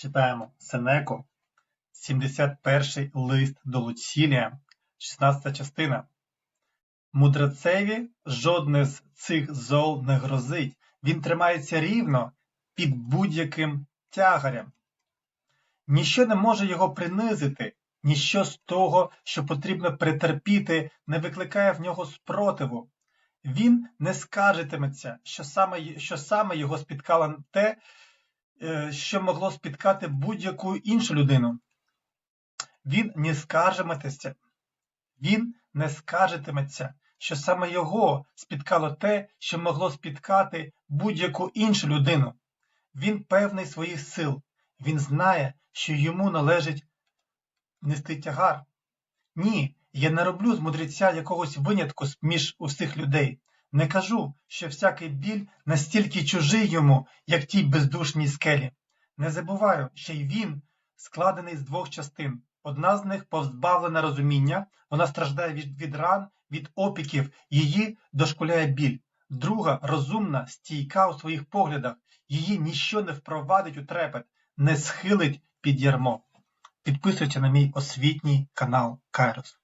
Читаємо Сенеку, 71 лист до Луцілія, 16 частина. Мудрецеві жодне з цих зол не грозить. Він тримається рівно під будь-яким тягарем. Ніщо не може його принизити, ніщо з того, що потрібно претерпіти, не викликає в нього спротиву. Він не скаржитиметься, що саме, що саме його спіткало те, що могло спіткати будь-яку іншу людину. Він не скаржитиметься, він не скаржитиметься, що саме його спіткало те, що могло спіткати будь-яку іншу людину. Він певний своїх сил, він знає, що йому належить нести тягар. Ні, я не роблю з мудреця якогось винятку між усіх людей. Не кажу, що всякий біль настільки чужий йому, як тій бездушній скелі. Не забуваю, що й він складений з двох частин. Одна з них позбавлена розуміння, вона страждає від, від ран, від опіків, її дошкуляє біль. Друга розумна, стійка у своїх поглядах, її ніщо не впровадить у трепет, не схилить під ярмо. Підписуйся на мій освітній канал Кайрос.